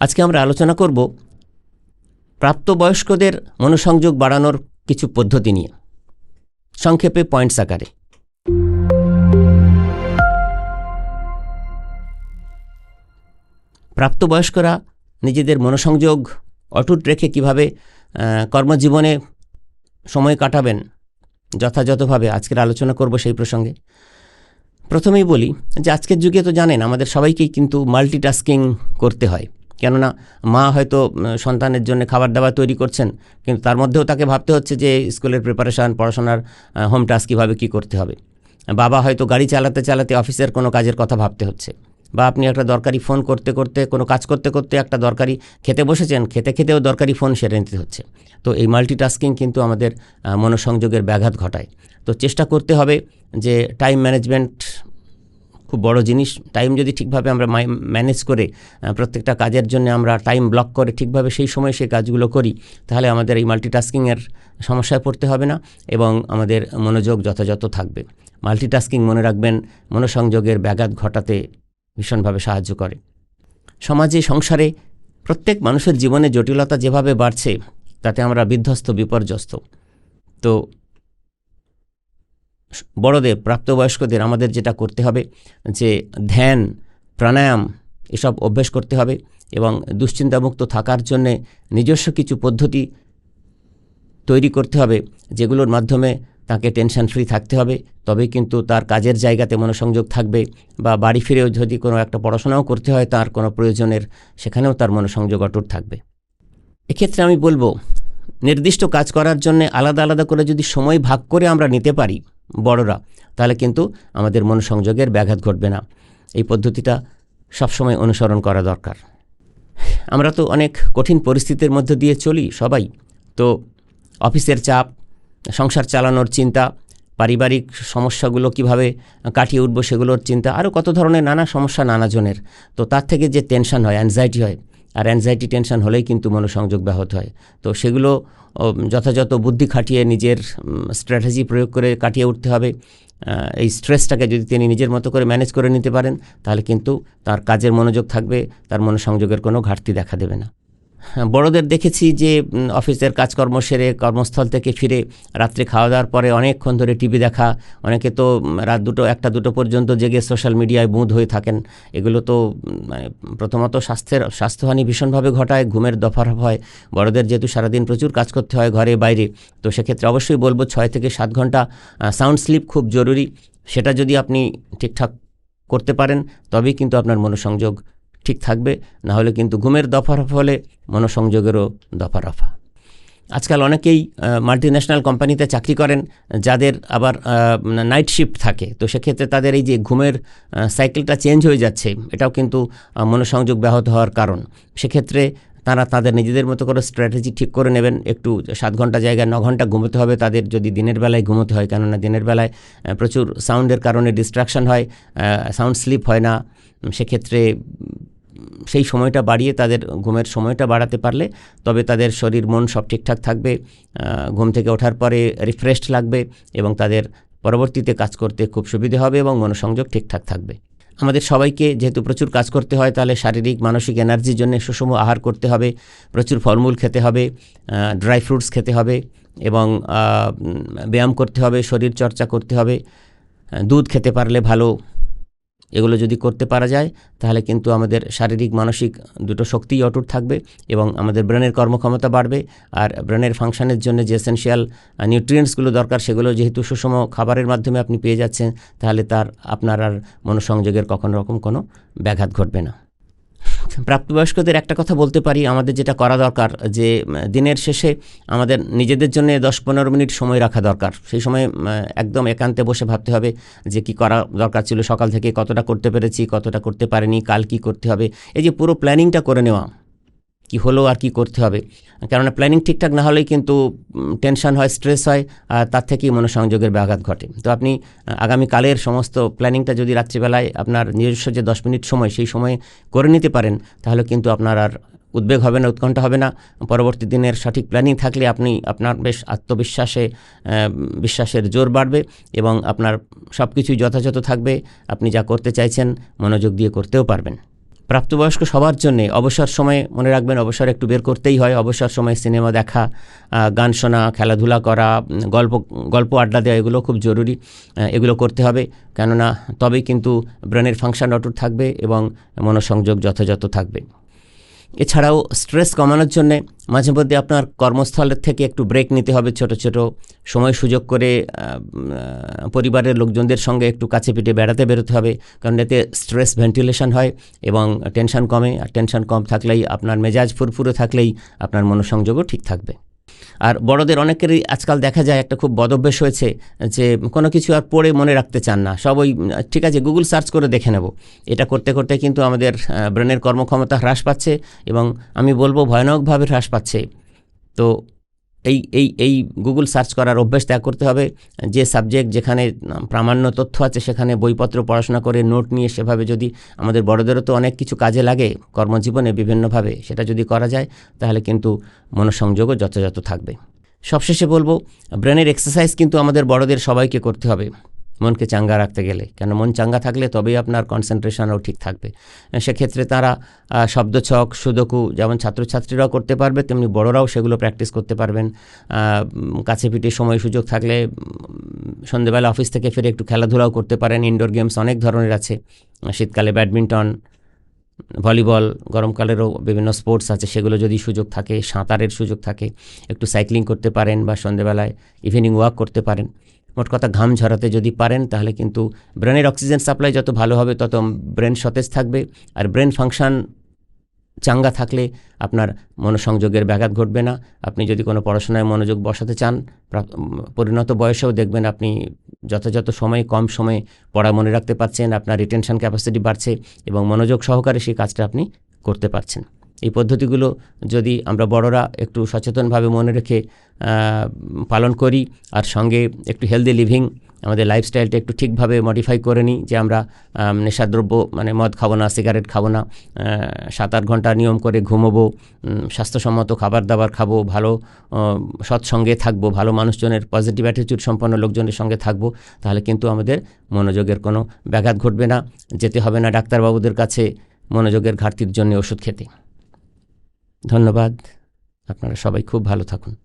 আজকে আমরা আলোচনা করব প্রাপ্তবয়স্কদের মনোসংযোগ বাড়ানোর কিছু পদ্ধতি নিয়ে। সংক্ষেপে পয়েন্টস আকারে। প্রাপ্তবয়স্করা নিজেদের মনোসংযোগ অটুট রেখে কীভাবে কর্মজীবনে সময় কাটাবেন, যথাযথভাবে আজকের আলোচনা করব সেই প্রসঙ্গে। প্রথমেই বলি যে আজকের যুগে তো জানেন, আমাদের সবাইকেই কিন্তু মাল্টিটাস্কিং করতে হয়। কেননা মা হয়তো সন্তানের জন্য খাবার দাবার তৈরি করছেন, কিন্তু তার মধ্যেও তাকে ভাবতে হচ্ছে যে স্কুলের প্রিপারেশান পড়াশোনার হোম টাস্ক কীভাবে কী করতে হবে। বাবা হয়তো গাড়ি চালাতে চালাতে অফিসের কোনো কাজের কথা ভাবতে হচ্ছে। বা আপনি একটা দরকারি ফোন করতে করতে, কোনো কাজ করতে করতে একটা দরকারি খেতে বসেছেন, খেতে খেতেও দরকারি ফোন সেরে নিতে হচ্ছে। তো এই মাল্টিটাস্কিং কিন্তু আমাদের মনোসংযোগের ব্যাঘাত ঘটায়। তো চেষ্টা করতে হবে যে টাইম ম্যানেজমেন্ট খুব বড় জিনিস। টাইম যদি ঠিকভাবে আমরা ম্যানেজ করে প্রত্যেকটা কাজের জন্য আমরা টাইম ব্লক করে ঠিকভাবে সেই সময় সেই কাজগুলো করি, তাহলে আমাদের এই মাল্টিটাস্কিংয়ের সমস্যায় পড়তে হবে না এবং আমাদের মনোযোগ যথাযথ থাকবে। মাল্টিটাস্কিং মনে রাখবেন, মনোসংযোগের ব্যাঘাত ঘটাতে ভীষণভাবে সাহায্য করে। সমাজে, সংসারে প্রত্যেক মানুষের জীবনে জটিলতা যেভাবে বাড়ছে, তাতে আমরা বিধ্বস্ত, বিপর্যস্ত। তো বড়দের, প্রাপ্তবয়স্কদের আমাদের যেটা করতে হবে, যে ধ্যান, প্রাণায়াম এসব অভ্যেস করতে হবে এবং দুশ্চিন্তামুক্ত থাকার জন্যে নিজস্ব কিছু পদ্ধতি তৈরি করতে হবে যেগুলোর মাধ্যমে তাকে টেনশন ফ্রি থাকতে হবে। তবে কিন্তু তার কাজের জায়গাতে মনোসংযোগ থাকবে বা বাড়ি ফিরেও যদি কোনো একটা পড়াশোনাও করতে হয়, তার কোনো প্রয়োজনের সেখানেও তার মনোসংযোগ অটুট থাকবে। এক্ষেত্রে আমি বলব, নির্দিষ্ট কাজ করার জন্য আলাদা আলাদা করে যদি সময় ভাগ করে আমরা নিতে পারি বড়রা, তাহলে কিন্তু আমাদের মনোসংযোগের ব্যাঘাত ঘটবে না। এই পদ্ধতিটা সবসময় অনুসরণ করা দরকার। আমরা তো অনেক কঠিন পরিস্থিতির মধ্যে দিয়ে চলি সবাই। তো অফিসের চাপ, সংসার চালানোর চিন্তা, পারিবারিক সমস্যাগুলো কীভাবে কাটিয়ে উঠবো সেগুলোর চিন্তা, আরও কত ধরনের নানা সমস্যা নানাজনের। তো তার থেকে যে টেনশন হয় অ্যাংজাইটি হয় আর অ্যাংজাইটি টেনশন হলেই কিন্তু মনোসংযোগ ব্যাহত হয়। তো সেগুলো যথাযথ বুদ্ধি খাটিয়ে নিজের স্ট্র্যাটেজি প্রয়োগ করে কাটিয়ে উঠতে হবে। এই স্ট্রেসটাকে যদি তিনি নিজের মতো করে ম্যানেজ করে নিতে পারেন, তাহলে কিন্তু তার কাজের মনোযোগ থাকবে, তার মনোসংযোগের কোনো ঘাটতি দেখা দেবে না। বড়দের দেখেছি যে অফিসের কাজকর্ম সেরে কর্মস্থল থেকে ফিরে রাত্রে খাওয়া দাওয়ার পরে অনেকক্ষণ ধরে টিভি দেখা। অনেকে তো রাত দুটো, একটা দুটো পর্যন্ত জেগে সোশ্যাল মিডিয়ায় বুঁদ হয়ে থাকেন। এগুলো তো মানে প্রথমত স্বাস্থ্যের, স্বাস্থ্যহানি ভীষণভাবে ঘটায়, ঘুমের দফার হয়। বড়দের যেহেতু সারাদিন প্রচুর কাজ করতে হয় ঘরে, বাইরে, তো সেক্ষেত্রে অবশ্যই বলব ছয় থেকে সাত ঘণ্টা সাউন্ড স্লিপ খুব জরুরি। সেটা যদি আপনি ঠিকঠাক করতে পারেন, তবেই কিন্তু আপনার মনোসংযোগ ঠিক থাকবে, না হলে কিন্তু ঘুমের দফারফা হলে মনোসংযোগেরও দফারফা আজকাল অনেকেই মাল্টি ন্যাশনাল কোম্পানিতে চাকরি করেন, যাদের আবার নাইট শিফট থাকে। তো সেক্ষেত্রে তাদের এই যে ঘুমের সাইকেলটা চেঞ্জ হয়ে যাচ্ছে, এটাও কিন্তু মনোসংযোগ ব্যাহত হওয়ার কারণ। সেক্ষেত্রে তারা তাদের নিজেদের মতো করে স্ট্র্যাটেজি ঠিক করে নেবেন। একটু সাত ঘণ্টা জায়গায় ন ঘণ্টা ঘুমোতে হবে। তাদের যদি দিনের বেলায় ঘুমোতে হয়, কেননা দিনের বেলায় প্রচুর সাউন্ডের কারণে ডিস্ট্রাকশন হয় সাউন্ড স্লিপ হয় না। সেক্ষেত্রে সেই সময়টা বাড়িয়ে তাদের ঘুমের সময়টা বাড়াতে পারলে তবে তাদের শরীর, মন সব ঠিকঠাক থাকবে। ঘুম থেকে ওঠার পরে রিফ্রেশড লাগবে এবং তাদের পরবর্তীতে কাজ করতে খুব সুবিধে হবে এবং মনোসংযোগ ঠিকঠাক থাকবে। আমাদের সবাইকে যেহেতু প্রচুর কাজ করতে হয়, তাহলে শারীরিক, মানসিক এনার্জির জন্য সুষম আহার করতে হবে, প্রচুর ফলমূল খেতে হবে ড্রাই ফ্রুটস খেতে হবে এবং ব্যায়াম করতে হবে শরীর চর্চা করতে হবে। দুধ খেতে পারলে ভালো। এগুলো যদি করতে পারা যায়, তাহলে কিন্তু আমাদের শারীরিক, মানসিক দুটো শক্তিই অটুট থাকবে এবং আমাদের ব্রেনের কর্মক্ষমতা বাড়বে। আর ব্রেনের ফাংশনের জন্য যে এসেনশিয়াল নিউট্রিয়েন্টসগুলো দরকার, সেগুলো যেহেতু সুষম খাবারের মাধ্যমে আপনি পেয়ে যাচ্ছেন, তাহলে তার আপনার আর মনোসংযোগের কখনো রকম কোনো ব্যাঘাত ঘটবে না। প্রাপ্তবয়স্কদের একটা কথা বলতে পারি, আমাদের যেটা করা দরকার, যে দিনের শেষে আমাদের নিজেদের জন্য দশ পনেরো মিনিট সময় রাখা দরকার। সেই সময় একদম একান্তে বসে ভাবতে হবে যে, কি করা দরকার ছিল সকাল থেকে, কতটা করতে পেরেছি, কতটা করতে পারিনি, কাল কি করতে হবে। এই যে, পুরো প্ল্যানিংটা করে নেওয়া কি হলো আর কি করতে হবে। কেননা প্ল্যানিং ঠিকঠাক না হলেই কিন্তু টেনশন হয় স্ট্রেস হয়, আর তার থেকেই মনোসংযোগের ব্যাঘাত ঘটে। তো আপনি আগামীকালের সমস্ত প্ল্যানিংটা যদি রাত্রিবেলায় আপনার নিজস্ব যে দশ মিনিট সময়, সেই সময়ে করে নিতে পারেন, তাহলে কিন্তু আপনার আর উদ্বেগ হবে না, উৎকণ্ঠা হবে না। পরবর্তী দিনের সঠিক প্ল্যানিং থাকলে আপনি আপনার বেশ আত্মবিশ্বাসে বিশ্বাসের জোর বাড়বে এবং আপনার সব কিছুই যথাযথ থাকবে। আপনি যা করতে চাইছেন, মনোযোগ দিয়ে করতেও পারবেন। প্রাপ্তবয়স্ক সবার জন্যে অবসর সময়ে মনে রাখবেন, অবসর একটু বের করতেই হয়। অবসর সময়ে সিনেমা দেখা গান শোনা, খেলাধুলা করা, গল্প গল্প আড্ডা দেওয়া, এগুলো খুব জরুরি এগুলো করতে হবে। কেননা তবেই কিন্তু ব্রেনের ফাংশন অটুট থাকবে এবং মনোসংযোগ যথাযথ থাকবে। এছাড়াও স্ট্রেস কমানোর জন্যে মাঝে মধ্যে আপনার কর্মস্থলের থেকে একটু ব্রেক নিতে হবে, ছোট ছোট সময় সুযোগ করে পরিবারের লোকজনদের সঙ্গে একটু কাছে পিঠে বেড়াতে বেরোতে হবে, কারণ এতে স্ট্রেস ভেন্টিলেশন হয় এবং টেনশন কমে, আর টেনশন কম থাকলেই আপনার মেজাজ ফুরফুরে থাকলেই আপনার মনোসংযোগও ঠিক থাকবে। আর বড়দের অনেকেরই আজকাল দেখা যায় একটা খুব বদভ্যাস হয়েছে যে কোনো কিছু আর পড়ে মনে রাখতে চান না। সব ওই, ঠিক আছে গুগল সার্চ করে দেখে নেব। এটা করতে করতে কিন্তু আমাদের ব্রেনের কর্মক্ষমতা হ্রাস পাচ্ছে এবং আমি বলব ভয়ানকভাবে হ্রাস পাচ্ছে। তো এই এই এই গুগল সার্চ করার অভ্যেস ত্যাগ করতে হবে। যে সাবজেক্ট যেখানে প্রামাণ্য তথ্য আছে, সেখানে বইপত্র পড়াশোনা করে নোট নিয়ে সেভাবে যদি আমাদের বড়দেরও তো অনেক কিছু কাজে লাগে কর্মজীবনে বিভিন্নভাবে সেটা যদি করা যায়, তাহলে কিন্তু মনোসংযোগও যথাযথ থাকবে। সবশেষে বলব ব্রেনের এক্সারসাইজ কিন্তু আমাদের বড়দের সবাইকে করতে হবে। মনকে চাঙ্গা রাখতে গেলে। কেন মন চাঙ্গা থাকলে তবেই আপনার কনসেন্ট্রেশনও ঠিক থাকবে। সেক্ষেত্রে তারা শব্দছক, সুদকু যেমন ছাত্রছাত্রীরাও করতে পারবে, তেমনি বড়রাও সেগুলো প্র্যাকটিস করতে পারবেন। কাছে পিঠে সময় সুযোগ থাকলে সন্ধেবেলা অফিস থেকে ফিরে একটু খেলাধুলাও করতে পারেন। ইনডোর গেমস অনেক ধরনের আছে। শীতকালে ব্যাডমিন্টন, ভলিবল, গরমকালেরও বিভিন্ন স্পোর্টস আছে, সেগুলো যদি সুযোগ থাকে, সাঁতারের সুযোগ থাকে, একটু সাইক্লিং করতে পারেন বা সন্ধেবেলায় ইভিনিং ওয়াক করতে পারেন। মোট কথা ঘাম ঝরাতে যদি পারেন, তাহলে কিন্তু ব্রেনের অক্সিজেন সাপ্লাই যত ভালো হবে, তত ব্রেন সতেজ থাকবে। আর ব্রেন ফাংশন চাঙ্গা থাকলে আপনার মনোসংযোগের ব্যাঘাত ঘটবে না। আপনি যদি কোনো পড়াশোনায় মনোযোগ বসাতে চান পরিণত বয়সেও দেখবেন আপনি যথাযথ সময়ে, কম সময়ে পড়া মনে রাখতে পারছেন, আপনার রিটেনশন ক্যাপাসিটি বাড়ছে এবং মনোযোগ সহকারে সেই কাজটা আপনি করতে পারছেন। এই পদ্ধতিগুলো যদি আমরা বড়রা একটু সচেতনভাবে মনে রেখে পালন করি আর সঙ্গে একটু হেলদি লিভিং আমাদের লাইফস্টাইলটা একটু ঠিকভাবে মডিফাই করে নিই যে আমরা নেশাদ্রব্য মানে মদ খাব না সিগারেট খাব না সাত আট ঘণ্টা নিয়ম করে ঘুমোবো স্বাস্থ্যসম্মত খাবার দাবার খাব, ভালো সৎসঙ্গে থাকব, ভালো মানুষজনের পজিটিভ অ্যাটিটিউড সম্পন্ন লোকজনের সঙ্গে থাকব, তাহলে কিন্তু আমাদের মনোযোগের কোনো ব্যাঘাত ঘটবে না। যেতে হবে না ডাক্তারবাবুদের কাছে মনোযোগের ঘাটতির জন্য ওষুধ খেতে। ধন্যবাদ। আপনারা সবাই খুব ভালো থাকুন।